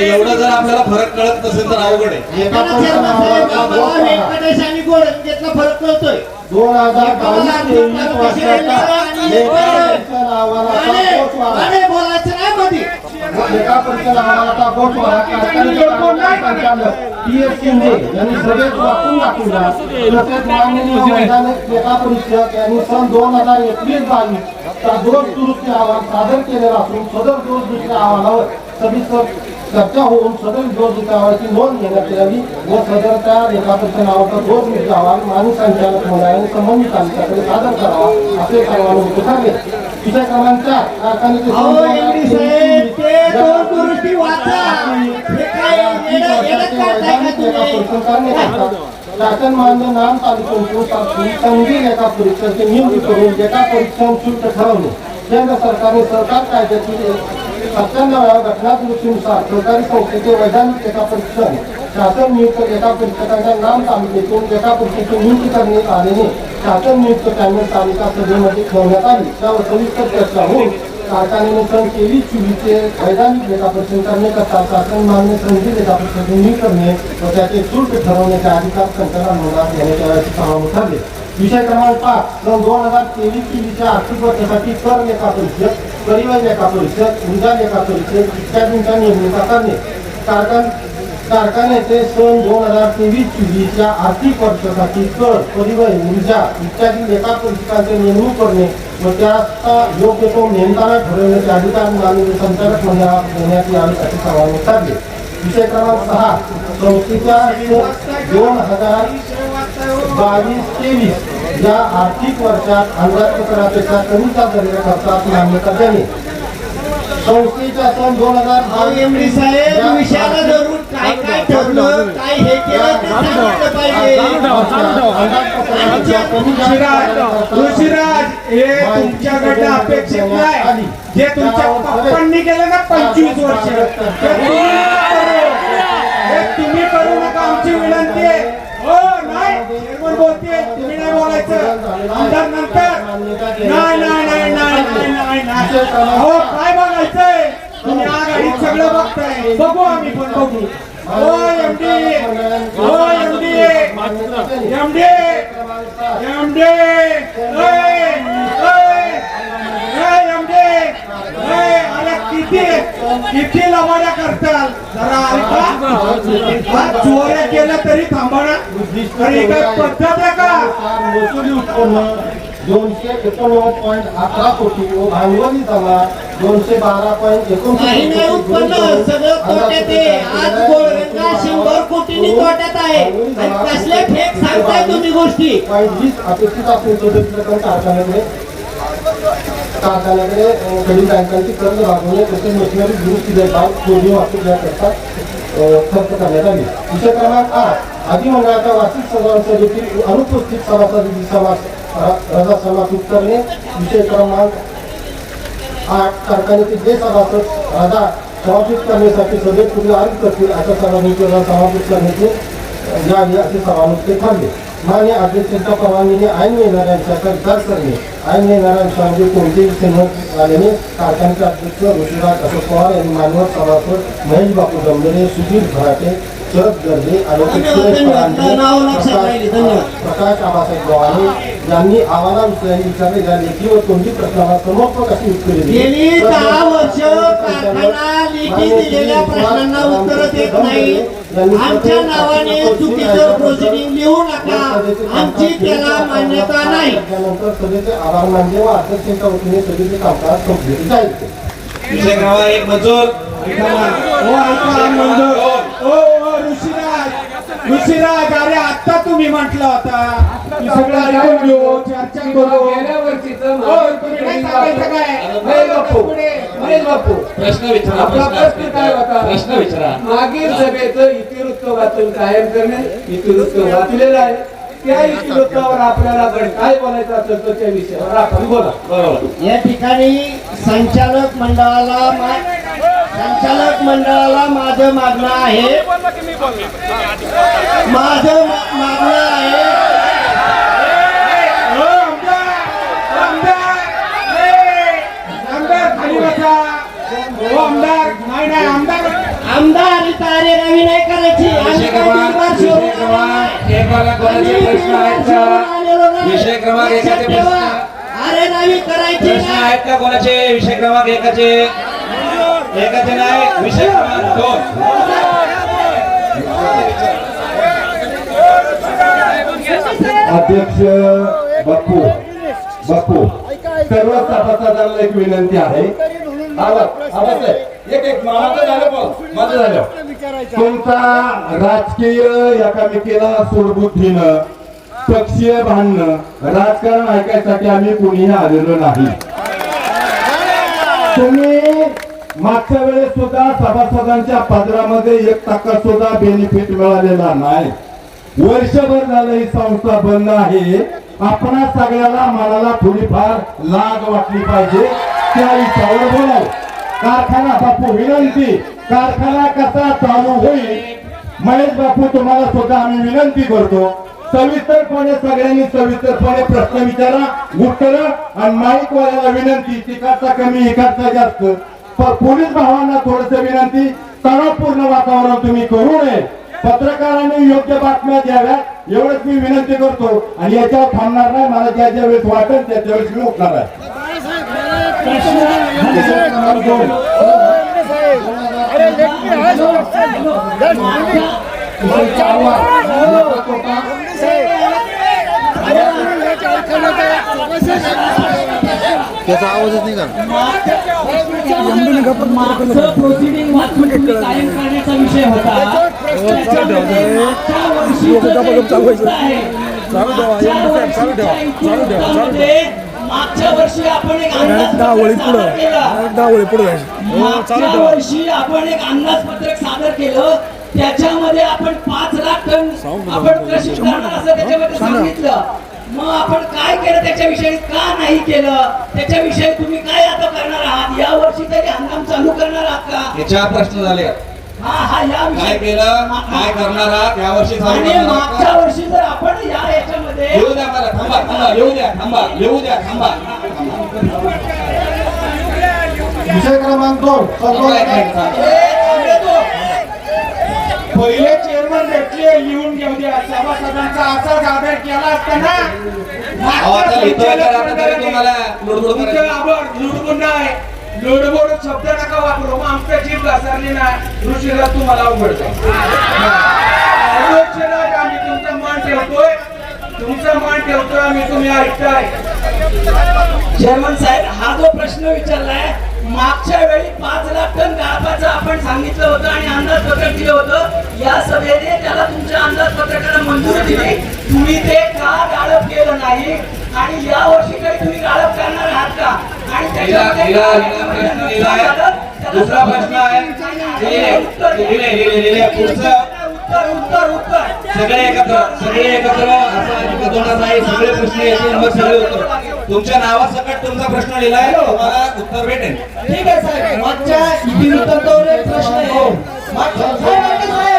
एवढं जर आपल्याला फरक कळत नसेल तर अवघड आहे फरक कळतोय दोन हजार बावीस तेवीस वर्षाचा बोलायचं नाही मध्ये एस शिंदे यांनी सगळेच वाचून दाखवला तसेच माननीय यांनी सन दोन हजार एकवीस बावीस चा दोष दुरुस्ती अहवाल सादर केलेला असून सदर दोष दुरुस्ती अहवालावर सविस्तर चर्चा होऊन सदर दोष दुरुस्ती अहवालाची नोंद घेण्यात यावी. व सदर त्या लेखा नावाचा दोष दुरुस्ती अहवाल माननीय संचालक मंडळाने संबंधित आयुक्ताकडे सादर करावा असे सर्वांनी ठरले विषय क्रमांक हे? शासन मान्य नाम तालुक्यातून संधी लेखा परीक्षाची नियुक्ती करून लेखा परीक्षण शुल्क ठरवणे केंद्र सरकारने सरकार कायद्यातील सत्त्याण्णव्या घटना दुरुस्तीनुसार सरकारी संस्थेचे वैधानिक लेखा परीक्षण शासन नियुक्त लेखा परीक्षकांच्या नाम तालुक्यातून लेखा परीक्षेची नियुक्ती करण्यात आल्याने शासन नियुक्त पॅनल तालुका सभेमध्ये ठेवण्यात आली. त्यावर सविस्तर चर्चा होऊन कारखान्याने सन तेवीस चोवीसचे वैधानिक लेखापरीक्षण करण्याकरता शासन मान्य संधी लेखापरीक्षण नियुक्त करणे व त्याचे शुल्क ठरवण्याचे अधिकार संचालन मंडळात घेण्यात यावेची समावेश ठरले विषय क्रमांक पाच सन दोन हजार तेवीस चोवीसच्या आर्थिक वर्षासाठी कर लेखा परिषद परिवहन लेखा परिषद ऊर्जा लेखा परिषद इत्यादींच्या नेमणुका करणे. कारखान कारखान्याचे सन दोन हजार तेवीस चोवीसच्या आर्थिक वर्षासाठी कर परिवहन ऊर्जा इत्यादी लेखा परीक्षकांचे नेमणूक करणे व त्याचा योग्य तो नेमताना ठरवण्याचे अधिकार माननीय संचालक मंडळात देण्यात यावे असे समावेश ठरले विषय क्रमांक सहा संस्थेच्या दोन हजार बावीस तेवीस या आर्थिक वर्षात अंदाजपत्रापेक्षा कमी झालेल्या खर्चात मान्यता देणे. संस्थेच्या सन दोन हजार काय काय ठरलं काय हे केलं ते सांगितलं पाहिजे. ऋषिराज ऋषिराज हे तुमच्याकडे अपेक्षित नाही. जे तुमच्या पप्पांनी केलं ना पंचवीस वर्ष. ते तुम्ही करू. हे तुम्ही करू नका. आमची विनंती आहे. हो नाही. बोलते. तुम्ही नाही बोलायचं. आमदार नंतर नाही नाही नाही नाही नाही नाही नाही. हो काय बघायचंय तुम्ही आघाडीत सगळं बघताय. बघू आम्ही पण बघू. किती किती लवाड्या करताल जरा ऐका चोऱ्या केल्या तरी थांबा ना अरे काय पद्धत आहे का महसुली उत्पन्न दोनशे एकोणनव्वद पॉईंट अकरा कोटी भांडवली जमा दोनशे बारा पॉईंट उत्पन्न सगळं तोट्यात आहे. आज गोळगंगा शंभर कोटींनी तोट्यात आहे. आणि कसले फेक सांगताय तुम्ही गोष्टी? पॉईंट वीस अपेक्षित कारखान्याकडे कारखान्याकडे कधी बँकांची कर्ज भागवणे तसेच मशिनरी दुरुस्ती देखभाल वाहतूक याकरता खर्च करण्यात आली. विषय क्रमांक आठ अधिमंडळाच्या वार्षिक सभासदेतील अनुपस्थित सभासदेची समास रजा समासूत करणे विषय क्रमांक आठ कारखान्याचे जे सभासद रजा समापित करण्यासाठी सगळे पुढे अर्ज करतील अशा सभासदांची रजा समापित करण्याचे यावे असे समानुक्त ठरले. मान्य अध्यक्षांच्या परवानगीने ऐन येणाऱ्यांचा विचार करणे ऐन येणाऱ्यांच्या कोणतेही सहमत झाल्याने कारखान्याचे अध्यक्ष ऋषिराज अशोक पवार यांनी मान्यवर सभासद महेश बापू जमलेले सुधीर भराटे शरद गर्दे आणि सुरेश परांजपे, नाव प्रकाश आबासाहेब गव्हाणे यांनी आव्हानाविषयी विचारले या लेखी व तोंडी प्रश्नाला समर्पक अशी उत्तरे दिली. गेली दहा वर्ष लेखी दिलेल्या प्रश्नांना उत्तर देत नाही. आमच्या नावाने चुकीचं प्रोसिडिंग लिहू नका. आमची त्याला मान्यता नाही. त्यानंतर सभेचे आभार मानले व अध्यक्षांच्या वतीने सभेचे कामकाज संपले जाईल एक मंजूर. हो ऋषिराज. ऋषिराज अरे आता तुम्ही म्हटलं होता. सगळं ऐकून घेऊ चर्चा करू. गेल्या वर्षीचं हो, तुम्ही काय सांगायचं काय? महेश बापू. पुढे. महेश बापू. प्रश्न विचारा आपला प्रश्न काय होता? प्रश्न विचारा. मागील सभेचं इतिवृत्त वाचून कायम करणे इतिवृत्त वाचलेलं आहे. त्या इतिवृत्तावर आपल्याला काय बोलायचं असेल तर त्या विषयावर आपण बोला. बरोबर. या ठिकाणी संचालक मंडळाला मा- संचालक मंडळाला माझं मागणं आहे. माझं मा- मागणं आहे हो, आमदार, आमदार, ए, आमदार, विषय क्रमांक एक कोणाचे प्रश्न आहेत का विषय क्रमांक एकाचे प्रश्न अरे नाही करायचे प्रश्न आहेत का कोणाचे विषय क्रमांक एकाचे एकाचे नाही विषय क्रमांक दोन अध्यक्ष बापू बापू सर्व सभासदांना एक विनंती आहे आवाज आवाज आहे. एक एक झालं माझं झालं. तुमचा राजकीय एकामेकीला सुडबुद्धीनं पक्षीय भांडणं राजकारण ऐकायसाठी आम्ही कुणीही आलेलो नाही. तुम्ही मागच्या वेळेस सुद्धा सभासदांच्या पदरामध्ये एक टक्का सुद्धा बेनिफिट मिळालेला नाही. वर्षभर झालं ही संस्था बंद आहे. आपण सगळ्याला मनाला थोडीफार लाग वाटली पाहिजे. त्या विषयावर बोलावं. कारखाना बापू विनंती. कारखाना कसा चालू होईल? महेश बापू तुम्हाला सुद्धा आम्ही विनंती करतो. सविस्तरपणे सगळ्यांनी सविस्तरपणे प्रश्न विचारा उत्तर आणि माईक वाल्याला विनंती तिकडचा कमी इकडचा जास्त. पोलीस भावांना थोडस विनंती तणावपूर्ण वातावरण तुम्ही करू नये. पत्रकारांनी योग्य बातम्या द्याव्यात एवढंच मी विनंती करतो. आणि याच्यावर थांबणार नाही मला ज्या ज्या वेळेस वाटेल त्या वेळेस मी उठणार आहे. त्याचा आवाजच निघाल मागचं प्रोसिडिंग वाचून तुम्ही कायम करण्याचा विषय होता चालू ठेवा चालू ठेवा मुद्दा आहे, मागच्या वर्षीच्या मागच्या वर्षी आपण एक अंदाजपत्रक सादर केलं. मागच्या वर्षी आपण एक अंदाजपत्रक सादर केलं. त्याच्यामध्ये आपण पाच लाख टन आपण कृषी करणार असं त्याच्यामध्ये सांगितलं. मग आपण काय केलं त्याच्याविषयी? का नाही केलं? त्याच्याविषयी तुम्ही काय आता करणार आहात? या वर्षी तरी हंगाम चालू करणार आहात का? हे चार प्रश्न झाले. हा हा काय केलं काय करणार या वर्षी मागच्या? वर्षी जर आपण या याच्यामध्ये येऊ द्या मला थांबा थांबा येऊ द्या थांबा येऊ द्या थांबा. विषय क्रमांक दोन. पहिले चेअरमन भेटले लिहून घेऊ द्या. सभासदांचा असाच आदर केला असताना तुम्हाला लुडबुड नाही. लुडबुड शब्द नका वापरू. मग आमच्या जीभ घसरली नाही. ऋषीला तुम्हाला उघडतो आम्ही. तुमचं मन ठेवतोय. तुमचं मन ठेवतोय आम्ही. तुम्ही ऐकताय. चेअरमन साहेब हा जो प्रश्न विचारलाय मागच्या वेळी पाच लाख टन गाळपाचं आपण सांगितलं होतं आणि अंदाजपत्रक दिलं होतं. या सभेने त्याला तुमच्या अंदाजपत्रकाला मंजुरी दिली. तुम्ही ते का गाळप केलं नाही? आणि या वर्षी काही तुम्ही गाळप करणार आहात का? प्रश्न लिहिलाय दुसरा प्रश्न आहे. लिहिले. लिहिले लिहिले लिहिले पुढचं. सगळे एकत्र सगळे एकत्र असं नाही. सगळे प्रश्न येतील मग सगळे उत्तर. तुमच्या नावासकट तुमचा प्रश्न लिहिलाय तुम्हाला उत्तर भेटेल. ठीक आहे साहेब. मागच्या प्रश्न आहे.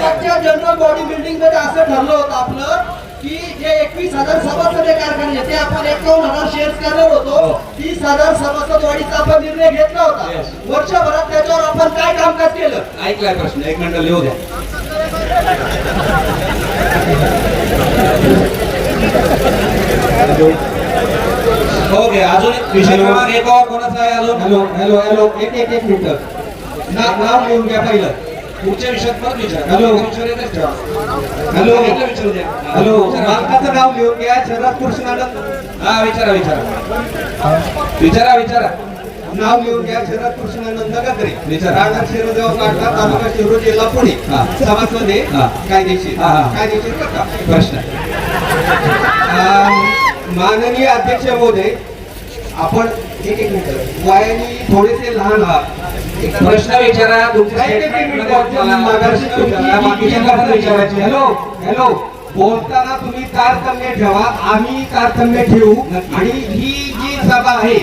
मागच्या जनरल बॉडी बिल्डिंगमध्ये असं ठरलं होतं आपलं की जे एकवीस हजार सभासद कारखाने ते आपण एकावन्न हजार शेअर्स करणार होतो. तीस हजार सभासद वाढीचा आपण निर्णय घेतला होता. वर्षभरात त्याच्यावर आपण काय कामकाज केलं? ऐकलाय प्रश्न. एक मिनिट लिहू द्या. ओके अजून एक विषय क्रमांक एक कोणाचा आहे? अजून हॅलो. Hello hello. एक एक एक मिनिट. नाव नाव लिहून घ्या पहिलं. पुढच्या विषयात परत विचार. हॅलो. विचार हॅलो. द्या हॅलो. मालकाचं नाव लिहून घ्या. शरद कृष्णानंद हा विचारा विचारा. विचारा विचारा. नाव लिहून घ्या. शरद कृष्णानंद गद्रे. राहणार शिरोदेव काढला तालुका शिरूर जिल्हा पुणे. हा. हा. कायदेशीर. कायदेशीर का प्रश्न. माननीय अध्यक्ष महोदय आपण एक एक मिनिट. वयाने थोडेसे लहान आहात प्रश्न विचारा बाकीच्यांना पण विचारायचे हॅलो हॅलो बोलताना तुम्ही तारतम्य ठेवा आम्ही तारतम्य ठेवू. आणि ही जी सभा आहे